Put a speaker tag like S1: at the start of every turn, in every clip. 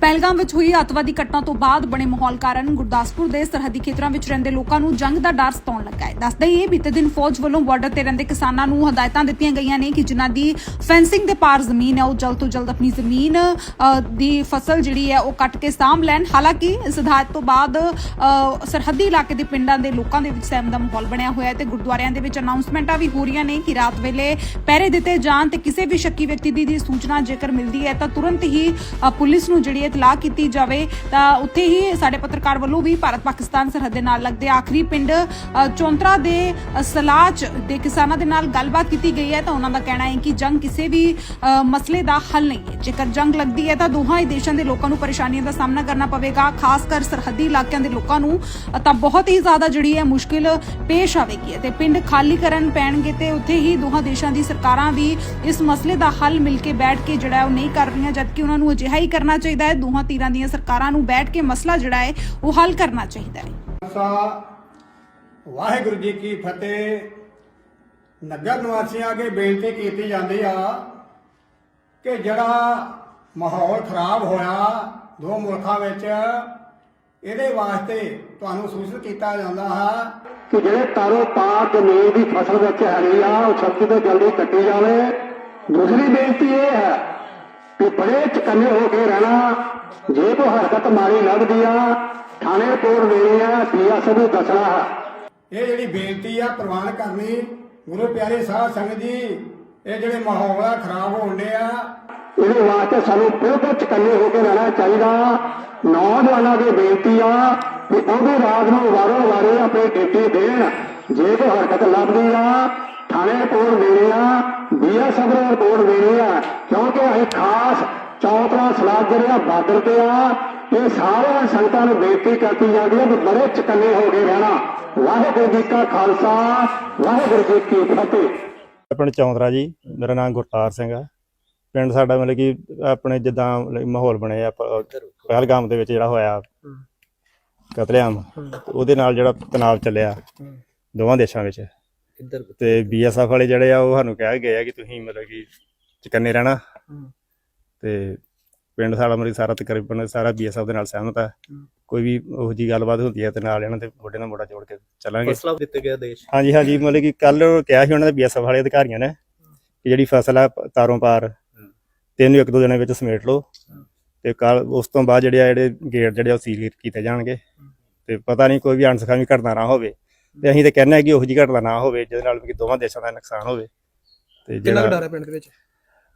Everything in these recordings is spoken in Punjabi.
S1: ਪਹਿਲਗਾਮ ਵਿੱਚ ਹੋਈ ਅੱਤਵਾਦੀ ਘਟਨਾ ਤੋਂ ਬਾਅਦ ਬਣੇ ਮਾਹੌਲ ਕਾਰਨ ਗੁਰਦਾਸਪੁਰ ਦੇ ਸਰਹੱਦੀ ਖੇਤਰਾਂ ਵਿੱਚ ਰਹਿੰਦੇ ਲੋਕਾਂ ਨੂੰ ਜੰਗ ਦਾ ਡਰ ਸਤਾਉਣ ਲੱਗਾ ਹੈ। ਦੱਸਦਾ ਹੀ ਇਹ ਬੀਤੇ ਦਿਨ ਫੌਜ ਵੱਲੋਂ ਬਾਰਡਰ ਤੇ ਰਹਿੰਦੇ ਕਿਸਾਨਾਂ ਨੂੰ ਹਦਾਇਤਾਂ ਦਿੱਤੀਆਂ ਗਈਆਂ ਨੇ ਕਿ ਜਿਨ੍ਹਾਂ ਦੀ ਫੈਂਸਿੰਗ ਦੇ ਪਾਰ ਜ਼ਮੀਨ ਹੈ, ਉਹ ਜਲਦ ਤੋਂ ਜਲਦ ਆਪਣੀ ਜ਼ਮੀਨ ਦੀ ਫਸਲ ਜਿਹੜੀ ਹੈ, ਉਹ ਕੱਟ ਕੇ ਸਾਂਭ ਲੈਣ। ਹਾਲਾਂਕਿ ਇਸ ਹਦਾਇਤ ਤੋਂ ਬਾਅਦ ਸਰਹੱਦੀ ਇਲਾਕੇ ਦੇ ਪਿੰਡਾਂ ਦੇ ਲੋਕਾਂ ਦੇ ਵਿੱਚ ਸਹਿਮ ਦਾ ਮਾਹੌਲ ਬਣਿਆ ਹੋਇਆ ਹੈ ਤੇ ਗੁਰਦੁਆਰਿਆਂ ਦੇ ਵਿੱਚ ਅਨਾਉਂਸਮੈਂਟਾਂ ਵੀ ਹੋ ਰਹੀਆਂ ਨੇ ਕਿ ਰਾਤ ਵੇਲੇ ਪਹਿਰੇ ਦਿੱਤੇ ਜਾਣ ਤੇ ਕਿਸੇ ਵੀ ਸ਼ੱਕੀ ਵਿਅਕਤੀ ਦੀ ਸੂਚਨਾ ਜੇਕਰ ਮਿਲਦੀ ਹੈ ਤਾਂ ਤੁਰੰਤ ਹੀ ਪੁਲਿਸ ਨੂੰ ਜਿਹੜੀ ਇਤਲਾਹ ਕੀਤੀ ਜਾਵੇ ਤਾਂ ਉੱਥੇ ਹੀ ਸਾਡੇ ਪੱਤਰਕਾਰ ਵੱਲੋਂ ਵੀ ਭਾਰਤ ਪਾਕਿਸਤਾਨ ਸਰਹੱਦ ਦੇ ਨਾਲ ਲੱਗਦੇ ਆਖਰੀ ਪਿੰਡ ਚੌਂਤਰਾ ਦੇ ਅ, ਸਲਾਚ ਦੇ ਕਿਸਾਨਾਂ ਦੇ ਨਾਲ ਗੱਲਬਾਤ ਕੀਤੀ ਗਈ ਹੈ ਤਾਂ ਉਹਨਾਂ ਦਾ ਕਹਿਣਾ ਹੈ ਕਿ ਜੰਗ ਕਿਸੇ ਵੀ ਮਸਲੇ ਦਾ ਹੱਲ ਨਹੀਂ ਹੈ। ਜੇਕਰ ਜੰਗ ਲੱਗਦੀ ਹੈ ਤਾਂ ਦੋਹਾਂ ਹੀ ਦੇਸ਼ਾਂ ਦੇ ਲੋਕਾਂ ਨੂੰ ਪਰੇਸ਼ਾਨੀਆਂ ਦਾ ਸਾਹਮਣਾ ਕਰਨਾ ਪਵੇਗਾ ਖਾਸ ਕਰ ਸਰਹੱਦੀ ਇਲਾਕਿਆਂ ਦੇ ਲੋਕਾਂ ਨੂੰ ਤਾਂ ਬਹੁਤ ਹੀ ਜ਼ਿਆਦਾ ਜਿਹੜੀ ਹੈ ਮੁਸ਼ਕਿਲ ਪੇਸ਼ ਆਵੇਗੀ ਤੇ ਪਿੰਡ ਖਾਲੀ ਕਰਨ ਪੈਣਗੇ ਤੇ ਉੱਥੇ ਹੀ ਦੋਹਾਂ ਦੇਸ਼ਾਂ ਦੀ ਸਰਕਾਰਾਂ ਵੀ ਇਸ ਮਸਲੇ ਦਾ ਹੱਲ ਮਿਲ ਕੇ ਬੈਠ ਕੇ ਜਿਹੜਾ ਉਹ ਨਹੀਂ ਕਰ ਰਹੀਆਂ ਜਦਕਿ ਉਹਨਾਂ ਨੂੰ ਅਜਿਹਾ ਹੀ ਕਰਨਾ ਚਾਹੀਦਾ ਹੈ। ਦੋਹਾਂ ਧਿਰਾਂ ਦੀਆਂ ਸਰਕਾਰਾਂ ਨੂੰ ਬੈਠ ਕੇ ਮਸਲਾ ਜਿਹੜਾ ਹੈ ਉਹ ਹੱਲ ਕਰਨਾ ਚਾਹੀਦਾ ਹੈ।
S2: ਵਾਹਿਗੁਰੂ ਜੀ ਕੀ ਫਤਿਹ। ਨਗਰ ਨਿਵਾਸੀਆਂ ਅੱਗੇ ਬੇਨਤੀ ਕੀਤੀ ਜਾਂਦੀ ਆ ਕਿ ਜਿਹੜਾ ਮਾਹੌਲ ਖਰਾਬ ਹੋਇਆ ਦੋ ਮੁਲਕਾਂ ਵਿੱਚ ਇਹਦੇ ਵਾਸਤੇ ਤੁਹਾਨੂੰ ਸੂਚਿਤ ਕੀਤਾ ਜਾਂਦਾ ਹੈ ਕਿ ਜਿਹੜੇ ਤਾਰੋ ਪਾਰ ਜ਼ਮੀਨ ਦੀ ਫਸਲ ਵਿੱਚ ਹੈਗੀ ਆ ਉਹ ਛੱਤੀ ਤੋਂ ਜਲਦੀ ਕੱਟੀ ਜਾਵੇ। ਦੂਸਰੀ ਬੇਨਤੀ ਇਹ ਹੈ ਕਿ ਬੜੇ ਚਕੰਨੇ ਹੋ ਕੇ ਰਹਿਣਾ। ਜੇ ਕੋਈ ਹਰਕਤ ਮਾਰੀ ਲੱਗਦੀ ਆ ਥਾਣੇ ਰਿਪੋਰਟ ਦੇਣੀ ਆ ਪੀਐਸਓ ਨੂੰ ਦੱਸਣਾ। ਹੈ ਇਹ ਜਿਹੜੀ ਬੇਨਤੀ ਆ ਪ੍ਰਵਾਨ ਕਰਨੀ ਗੁਰੂ ਪਿਆਰੇ ਸਾਧ ਸੰਗਤ ਜੀ ਇਹ ਜਿਹੜੇ ਮਾਹੌਲ ਆ ਖਰਾਬ ਹੋਣ ਡਿਆ ਇਹਦੇ ਵਾਸਤੇ ਸਾਨੂੰ ਬਿਲਕੁਲ ਚਕੰਨੇ ਹੋ ਕੇ ਰਹਿਣਾ ਚਾਹੀਦਾ। ਨੌਜਵਾਨਾਂ ਦੀ ਬੇਨਤੀ ਆ ਕਿ ਉਹਦੇ ਰਾਤ ਨੂੰ ਵਾਰੋ ਵਾਰੇ ਆਪਣੀ ਡਿਊਟੀ ਦੇਣ। ਜੇ ਕੋਈ ਹਰਕਤ ਲੱਭਦੀ ਆ ਥਾਣੇ ਰਿਪੋਰਟ ਦੇਣੀ ਆ ਬੀਐਸਐਫ ਨੂੰ ਰਿਪੋਰਟ ਦੇਣੀ ਆ ਕਿਉਂਕਿ ਅਸੀਂ ਖਾਸ ਚੌਥਾ ਸਲਾਹ ਜਿਹੜਾ ਬਾਰਡਰ ਤੇ ਆ ਇਹ ਸਾਰਿਆਂ ਸੰਗਤਾਂ ਨੂੰ ਬੇਨਤੀ ਕਰਤੀ ਜਾਂਦੀ ਹੈ ਕਿ ਬੜੇ ਚਕੰਨੇ ਹੋ ਕੇ ਰਹਿਣਾ। ਵਾਹਿਗੁਰੂ ਜੀ ਕਾ ਖਾਲਸਾ ਵਾਹਿਗੁਰੂ ਜੀ ਕੀ ਫਤਿਹ।
S3: ਪਿੰਡ ਚੌਂਦਰਾ ਜੀ ਮੇਰਾ ਨਾਮ ਗੁਰਤਾਰ ਸਿੰਘ ਆ। ਪਿੰਡ ਸਾਡਾ ਮਤਲਬ ਕਿ ਆਪਣੇ ਜਿੱਦਾਂ ਮਾਹੌਲ ਬਣਿਆ ਆ ਪਹਿਲਗਾਮ ਦੇ ਵਿੱਚ ਜਿਹੜਾ ਹੋਇਆ ਕਤਲੇਆਮ ਉਹਦੇ ਨਾਲ ਜਿਹੜਾ ਤਣਾਅ ਚੱਲਿਆ। ਦੋਵਾਂ ਦੇਸ਼ਾਂ ਵਿੱਚ।
S4: ਕਿੱਧਰ
S3: ਤੇ ਬੀਐਸਐਫ ਵਾਲੇ ਜਿਹੜੇ ਆ ਉਹ ਸਾਨੂੰ ਕਹਿ ਗਏ ਆ ਕਿ ਤੁਸੀਂ ਮਤਲਬ ਕਿ ਚਕੰਨੇ ਰਹਿਣਾ। ਤੇ ਪਿੰਡ ਸਾਡਾ ਮਤਲਬ ਸਾਰਾ ਤਕਰੀਬਨ ਸਾਰਾ ਬੀਐਸਐਫ ਦੇ ਨਾਲ ਸਹਿਮਤ ਆ। ਕੋਈ ਵੀ ਉਹੋ ਜੀ ਗੱਲਬਾਤ ਹੁੰਦੀ ਹੈ ਤੇ ਨਾਲ ਇਹਨਾਂ ਤੇ ਮੋਢੇ ਨਾਲ ਮੋਢਾ ਜੋੜ ਕੇ ਚੱਲਾਂਗੇ।
S4: ਫਸਲਾ ਦਿੱਤੇ ਗਿਆ ਦੇਸ਼।
S3: ਹਾਂਜੀ ਹਾਂਜੀ ਮਤਲਬ ਕਿ ਕੱਲ ਕਿਹਾ ਸੀ ਉਹਨਾਂ ਦੇ ਬੀਐਸਐਫ ਵਾਲੇ ਅਧਿਕਾਰੀਆਂ ਨੇ ਕਿ ਜਿਹੜੀ ਫਸਲ ਆ ਤਾਰੋਂ ਪਾਰ ਤੈਨੂੰ ਇੱਕ ਦੋ ਦਿਨਾਂ ਵਿੱਚ ਸਮੇਟ ਲਓ। ਤੇ ਕੱਲ ਉਸ ਤੋਂ ਬਾਅਦ ਜਿਹੜੇ ਆ ਜਿਹੜੇ ਗੇਟ ਜਿਹੜੇ ਉਹ ਸੀਲ ਕੀਤੇ ਜਾਣਗੇ। ਤੇ ਪਤਾ ਨਹੀਂ ਕੋਈ ਵੀ ਅਣਸਖਾਵੀ ਘਟਨਾ ਨਾ ਹੋਵੇ। ਤੇ ਅਸੀਂ ਤੇ ਕਹਿੰਦੇ ਆ ਕਿ ਉਹੋ ਜੀ ਘਟਨਾ ਨਾ ਹੋਵੇ ਜਿਹਦੇ ਨਾਲ ਕਿ ਦੋਵਾਂ ਦੇਸ਼ਾਂ ਦਾ ਨੁਕਸਾਨ ਹੋਵੇ। ਤੇ
S5: ਕਿੰਨਾ ਕੁ ਡਰ ਹੈ ਪਿੰਡ ਦੇ ਵਿੱਚ?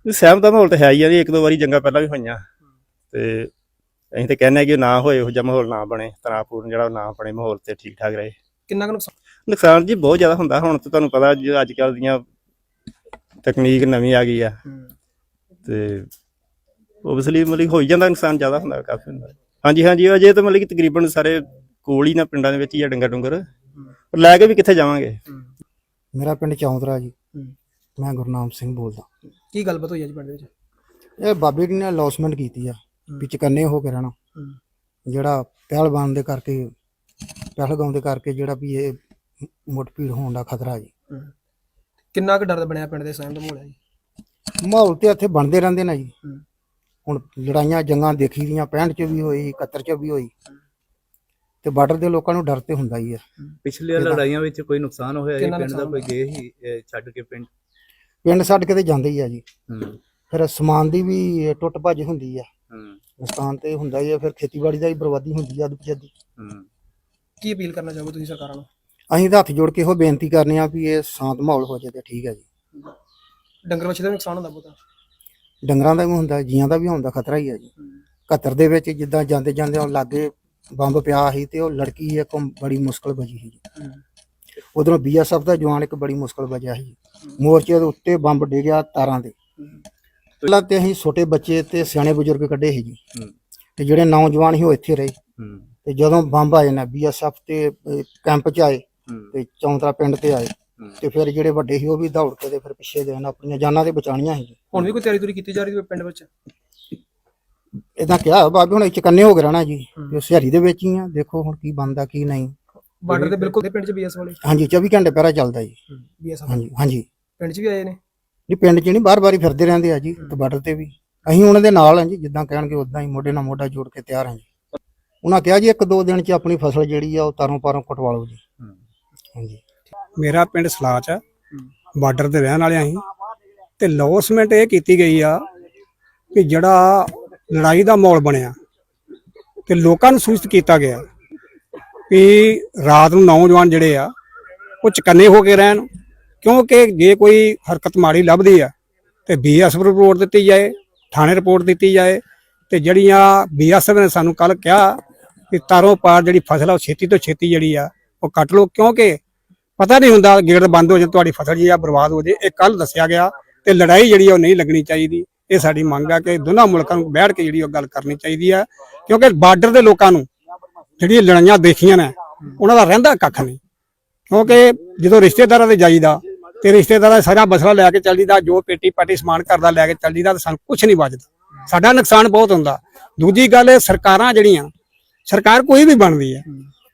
S3: ਸਹਿਮ ਦਾ ਮਾਹੌਲ ਤਾਂ ਹੈ ਹੀ ਆ ਜੀ ਇੱਕ ਦੋ ਵਾਰੀ ਜੰਗਾਂ ਪਹਿਲਾਂ ਵੀ ਹੋਈਆਂ। ਤੇ ਅਸੀਂ ਤੇ ਕਹਿੰਦੇ ਆ ਕਿ ਨਾ ਹੋਏ ਉਹ ਜਿਹਾ ਮਾਹੌਲ ਨਾ ਬਣੇ ਤਣਾਅਪੂਰਨ ਜਿਹੜਾ ਉਹ ਨਾ ਬਣੇ ਮਾਹੌਲ ਤੇ ਠੀਕ ਠਾਕ ਰਹੇ।
S5: ਕਿੰਨਾ ਕੁ ਨੁਕਸਾਨ?
S3: ਨੁਕਸਾਨ ਜੀ ਬਹੁਤ ਜ਼ਿਆਦਾ ਹੁੰਦਾ ਹੁਣ ਤੇ ਤੁਹਾਨੂੰ ਪਤਾ ਜੀ ਅੱਜ ਕੱਲ ਦੀਆਂ ਤਕਨੀਕ ਨਵੀਂ ਆ ਗਈ ਆ। ਤੇ ਓਬਵੀਅਸਲੀ ਮਤਲਬ ਹੋਈ ਜਾਂਦਾ ਨੁਕਸਾਨ ਜ਼ਿਆਦਾ ਹੁੰਦਾ ਕਾਫੀ ਹੁੰਦਾ। ਹਾਂਜੀ ਹਾਂਜੀ ਅਜੇ ਤਾਂ ਮਤਲਬ ਕਿ ਤਕਰੀਬਨ ਸਾਰੇ ਕੋਲ ਹੀ ਨਾ ਪਿੰਡਾਂ ਦੇ ਵਿੱਚ ਹੀ ਆ ਡੰਗਰ ਡੁੰਗਰ ਲੈ ਕੇ ਵੀ ਕਿੱਥੇ ਜਾਵਾਂਗੇ?
S6: ਮੇਰਾ ਪਿੰਡ ਚੌਂਦਰਾ ਜੀ। ਮੈਂ ਗੁਰਨਾਮ ਸਿੰਘ ਬੋਲਦਾ।
S5: ਕੀ ਗੱਲਬਾਤ ਹੋਈ ਹੈ ਜੀ ਪਿੰਡ ਦੇ ਵਿੱਚ?
S6: ਇਹ ਬਾਬੇ ਜੀ ਨੇ ਅਲੌਸਮੈਂਟ ਕੀਤੀ ਆ ਵੀ ਚਕੰਨੇ ਹੋ ਕੇ ਰਹਿਣਾ। ਜਿਹੜਾ ਪਹਿਲਵਾਨ ਦੇ ਕਰਕੇ ਪਹਿਲਗਾਉਂ ਦੇ ਕਰਕੇ ਜਿਹੜਾ ਵੀ ਇਹ ਮੁੱਠਭੀੜ ਹੋਣ ਦਾ ਖਤਰਾ ਜੀ।
S5: ਕਿੰਨਾ ਕੁ ਡਰ ਬਣਿਆ ਪਿੰਡ ਦੇ ਸਹਿਮ ਦਾ ਮਾਹੌਲ ਹੈ ਜੀ?
S6: ਮਾਹੌਲ ਤੇ ਇੱਥੇ ਬਣਦੇ ਰਹਿੰਦੇ ਨੇ ਜੀ। ਹੁਣ ਲੜਾਈਆਂ ਜੰਗਾਂ ਦੇਖੀ ਦੀਆਂ 65 ਚ ਵੀ ਹੋਈ 71 ਚ ਵੀ ਹੋਈ ਤੇ ਬਾਰਡਰ ਦੇ ਲੋਕਾਂ ਨੂੰ ਡਰ ਤੇ ਹੁੰਦਾ ਹੀ ਆ।
S4: ਪਿਛਲੀਆਂ ਲੜਾਈਆਂ ਵਿੱਚ ਕੋਈ ਨੁਕਸਾਨ ਹੋਇਆ ਜੀ? ਪਿੰਡ ਦਾ ਕੋਈ ਗਏ ਹੀ ਅਹ, ਛੱਡ ਕੇ ਪਿੰਡ?
S6: ਪਿੰਡ ਛੱਡ ਕੇ ਤੇ ਜਾਂਦੇ ਹੀ ਆ ਜੀ।
S4: ਹੂੰ।
S6: ਫਿਰ ਸਮਾਨ ਦੀ ਵੀ ਟੁੱਟ ਭੱਜ ਹੁੰਦੀ ਆ।
S4: ਹੂੰ।
S6: ਨੁਕਸਾਨ ਤੇ ਹੁੰਦਾ ਹੀ ਆ ਫਿਰ ਖੇਤੀਬਾੜੀ ਦਾ ਵੀ ਬਰਬਾਦੀ ਹੁੰਦੀ ਆ ਅਦਪਜਦੀ
S4: ਹੂੰ।
S5: ਕੀ ਅਪੀਲ ਕਰਨਾ ਚਾਹੋਗੇ ਤੁਸੀਂ ਸਰਕਾਰਾਂ ਨੂੰ?
S6: ਅਸੀਂ ਤਾਂ ਹੱਥ ਜੋੜ ਕੇ ਇਹੋ ਬੇਨਤੀ ਕਰਨੇ ਆ ਵੀ ਇਹ ਸ਼ਾਂਤ ਮਾਹੌਲ ਹੋ ਜਾਏ ਤੇ ਠੀਕ ਹੈ ਜੀ।
S5: ਡੰਗਰ ਵੱਛੇ ਦਾ ਵੀ ਨੁਕਸਾਨ ਹੁੰਦਾ ਬਹੁਤਾ?
S6: ਡੰਗਰਾਂ ਦਾ ਵੀ ਹੁੰਦਾ ਜੀਆਂ ਦਾ ਵੀ ਹੁੰਦਾ ਖਤਰਾ ਹੀ ਹੈ ਜੀ। 71 ਦੇ ਵਿੱਚ ਜਿੱਦਾਂ ਜਾਂਦੇ ਜਾਂਦੇ ਉਹ ਲਾਗੇ ਬੰਬ ਪਿਆ ਸੀ ਤੇ ਉਹ ਲੜਕੀ ਇੱਕ ਬੜੀ ਮੁਸ਼ਕਲ ਬਚੀ ਸੀ ਉਧਰੋਂ ਬੀਐਸਐਫ ਦਾ ਜਵਾਨ ਇੱਕ ਬੜੀ ਮੁਸ਼ਕਲ ਬਚਿਆ ਸੀ। ਮੋਰਚੇ ਦੇ ਉੱਤੇ ਬੰਬ ਡਿੱਗਿਆ ਤਾਰਾਂ ਦੇ ਪਹਿਲਾਂ ਤੇ ਅਸੀਂ ਛੋਟੇ ਬੱਚੇ ਤੇ ਸਿਆਣੇ ਬਜ਼ੁਰਗ ਕੱਢੇ ਸੀ ਜੀ। ਤੇ ਜਿਹੜੇ ਨੌਜਵਾਨ ਸੀ ਉਹ ਇੱਥੇ ਰਹੇ। ਤੇ ਜਦੋਂ ਬੰਬ ਆਏ ਨਾ ਬੀਐਸਐਫ ਤੇ ਕੈਂਪ 'ਚ ਆਏ ਤੇ ਚੌਂਤਰਾ ਪਿੰਡ ਤੇ ਆਏ। ਤੇ ਫਿਰ ਜਿਹੜੇ ਵੱਡੇ ਸੀ ਉਹ ਵੀ ਦੌੜ ਕੇ ਤੇ ਫਿਰ ਪਿੱਛੇ ਦੇਣ ਆਪਣੀਆਂ ਜਾਨਾਂ ਤੇ ਬਚਾਉਣੀਆਂ ਸੀ।
S5: ਹੁਣ ਵੀ ਕੋਈ ਤਿਆਰੀ ਤੁਰੀ ਕੀਤੀ ਜਾ ਰਹੀ ਹੈ ਪਿੰਡ ਵਿੱਚ?
S6: ਇਦਾਂ ਕਿਹਾ ਬਾਬੇ ਹੁਣ ਚਕੰਨੇ ਹੋ ਗਏ ਰਹਿਣਾ ਜੀ ਤੇ ਸਿਹਰੀ ਦੇ ਵਿੱਚ ਹੀ ਆ ਦੇਖੋ ਹੁਣ ਕੀ ਬਣਦਾ ਕੀ ਨਹੀਂ।
S5: ਬਾਰਡਰ ਦੇ ਬਿਲਕੁਲ ਦੇ ਪਿੰਡ 'ਚ ਬੀਐਸ ਵਾਲੇ?
S6: ਹਾਂਜੀ 24 ਘੰਟੇ ਪਹਿਰਾ ਚੱਲਦਾ ਜੀ।
S5: ਬੀਐਸ
S6: ਹਾਂਜੀ ਹਾਂਜੀ।
S5: ਪਿੰਡ 'ਚ ਵੀ ਆਏ ਨੇ?
S6: ਨਹੀਂ ਪਿੰਡ 'ਚ ਨਹੀਂ ਬਾਰ-ਬਾਰ ਫਿਰਦੇ ਰਹਿੰਦੇ ਆ ਜੀ ਤੇ ਬਾਰਡਰ ਤੇ ਵੀ। ਅਸੀਂ ਉਹਨਾਂ ਦੇ ਨਾਲ ਹਾਂ ਜੀ ਜਿੱਦਾਂ ਕਹਿਣਗੇ ਉਦਾਂ ਹੀ ਮੋਢੇ ਨਾਲ ਮੋਢਾ ਜੋੜ ਕੇ ਤਿਆਰ ਹਾਂ ਜੀ। ਉਹਨਾਂ ਕਿਹਾ ਜੀ ਇੱਕ ਦੋ ਦਿਨ ਚ ਆਪਣੀ ਫਸਲ ਜਿਹੜੀ ਆ ਉਹ ਤਾਰੋਂ ਪਾਰੋਂ ਕਟਵਾ ਲਓ ਜੀ। ਹਾਂਜੀ।
S2: ਮੇਰਾ ਪਿੰਡ ਸਲਾਚ ਆ ਬਾਰਡਰ ਤੇ ਰਹਿਣ ਵਾਲੇ ਅਸੀਂ। ਤੇ ਲੌਸਮੈਂਟ ਇਹ ਕੀਤੀ ਗਈ ਆ ਕਿ ਜਿਹੜਾ ਲੜਾਈ ਦਾ ਮਾਹੌਲ ਬਣਿਆ ਤੇ ਲੋਕਾਂ ਨੂੰ ਸੂਚਿਤ ਕੀਤਾ ਗਿਆ ਕਿ ਰਾਤ ਨੂੰ ਨੌਜਵਾਨ ਜਿਹੜੇ ਆ, ਉਹ ਚਕੰਨੇ ਹੋ ਕੇ ਰਹਿਣ, ਕਿਉਂਕਿ ਜੇ ਕੋਈ ਹਰਕਤ ਮਾੜੀ ਲੱਭਦੀ ਆ, ਤੇ ਬੀਐਸਐਫ ਰਿਪੋਰਟ ਦਿੱਤੀ ਜਾਏ, ਥਾਣੇ ਰਿਪੋਰਟ ਦਿੱਤੀ ਜਾਏ, ਤੇ ਜਿਹੜੀਆਂ ਬੀਐਸਐਫ ਨੇ ਸਾਨੂੰ ਕੱਲ ਕਿਹਾ ਕਿ ਤਾਰੋਂ ਪਾਰ ਜਿਹੜੀ ਫਸਲ ਆ, ਉਹ ਛੇਤੀ ਤੋਂ ਛੇਤੀ ਜਿਹੜੀ ਆ, ਉਹ ਕੱਟ ਲਓ, ਕਿਉਂਕਿ ਪਤਾ ਨਹੀਂ ਹੁੰਦਾ ਗੇੜ ਬੰਦ ਹੋ ਜਾਏ ਤੁਹਾਡੀ ਫਸਲ ਜੀ ਆ ਬਰਬਾਦ ਹੋ ਜੇ, ਇਹ ਕੱਲ ਦੱਸਿਆ ਗਿਆ ਤੇ ਲੜਾਈ ਜਿਹੜੀ ਆ, ਉਹ ਨਹੀਂ ਲੱਗਣੀ ਚਾਹੀਦੀ। ਇਹ ਸਾਡੀ ਮੰਗ ਆ ਕਿ ਦੋਨਾਂ ਮੁਲਕਾਂ ਨੂੰ ਬੈਠ ਕੇ ਜਿਹੜੀ ਉਹ ਗੱਲ ਕਰਨੀ ਚਾਹੀਦੀ ਆ, ਕਿਉਂਕਿ ਬਾਰਡਰ ਦੇ ਲੋਕਾਂ ਨੂੰ ਜਿਹੜੀਆਂ ਲੜਾਈਆਂ ਦੇਖੀਆਂ ਨੇ, ਉਹਨਾਂ ਦਾ ਰਹਿੰਦਾ ਕੱਖ ਨਹੀਂ। ਕਿਉਂਕਿ ਜਦੋਂ ਰਿਸ਼ਤੇਦਾਰਾਂ ਦੇ ਜਾਈਦਾ ਤੇ ਰਿਸ਼ਤੇਦਾਰਾਂ ਦਾ ਸਾਰਾ ਬਸਰਾ ਲੈ ਕੇ ਚੱਲ ਜੀਦਾ ਜੋ ਪੇਟੀ ਪਾਟੀ ਸਮਾਨ ਕਰਦਾ ਲੈ ਕੇ ਚੱਲ ਜੀਦਾ ਤਾਂ ਸਾਨੂੰ ਕੁਝ ਨਹੀਂ ਬਚਦਾ। ਸਾਡਾ ਨੁਕਸਾਨ ਬਹੁਤ ਹੁੰਦਾ। ਦੂਜੀ ਗੱਲ ਇਹ ਸਰਕਾਰਾਂ ਜਿਹੜੀਆਂ, ਸਰਕਾਰ ਕੋਈ ਵੀ ਬਣਦੀ ਹੈ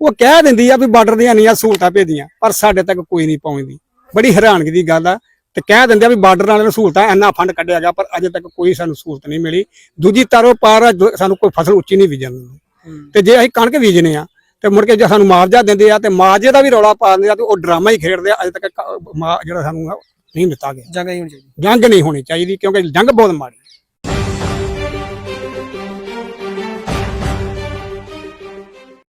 S2: ਉਹ ਕਹਿ ਦਿੰਦੀ ਆ ਵੀ ਬਾਰਡਰ ਦੀਆਂ ਇੰਨੀਆਂ ਸਹੂਲਤਾਂ ਭੇਜੀਆਂ, ਪਰ ਸਾਡੇ ਤੱਕ ਕੋਈ ਨਹੀਂ ਪਹੁੰਚਦੀ। ਬੜੀ ਹੈਰਾਨਗੀ ਦੀ ਗੱਲ ਆ। ਤੇ ਕਹਿ ਦਿੰਦੇ ਆ ਵੀ ਬਾਰਡਰ ਵਾਲਿਆਂ ਨੂੰ ਸਹੂਲਤਾਂ ਇੰਨਾ ਫੰਡ ਕੱਢਿਆ ਗਿਆ ਪਰ ਅਜੇ ਤੱਕ ਕੋਈ ਸਾਨੂੰ ਸਹੂਲਤ ਨਹੀਂ ਮਿਲੀ। ਦੂਜੀ ਤਾਰੋ ਪਾਰ ਸਾਨੂੰ ਕੋਈ ਫਸਲ ਉੱਚੀ ਨਹੀਂ ਬੀਜਣ ਦਿੰਦੇ। ਤੇ ਜੇ ਅਸੀਂ ਕਣਕ ਬੀਜਨੇ ਆ ਤੇ ਮੁੜ ਕੇ ਜੇ ਸਾਨੂੰ ਮੁਆਵਜ਼ਾ ਦਿੰਦੇ ਆ ਤੇ ਮੁਆਵਜ਼ੇ ਦਾ ਵੀ ਰੌਲਾ ਪਾ ਦਿੰਦੇ ਆ ਤੇ ਉਹ ਡਰਾਮਾ ਹੀ ਖੇਡਦੇ ਆ ਅਜੇ ਤੱਕ ਜਿਹੜਾ ਸਾਨੂੰ ਨਹੀਂ ਦਿੱਤਾ ਗਿਆ।
S5: ਜੰਗ ਨਹੀਂ ਹੋਣੀ ਚਾਹੀਦੀ।
S2: ਜੰਗ ਨਹੀਂ ਹੋਣੀ ਚਾਹੀਦੀ ਕਿਉਂਕਿ ਜੰਗ ਬਹੁਤ ਮਾੜੀ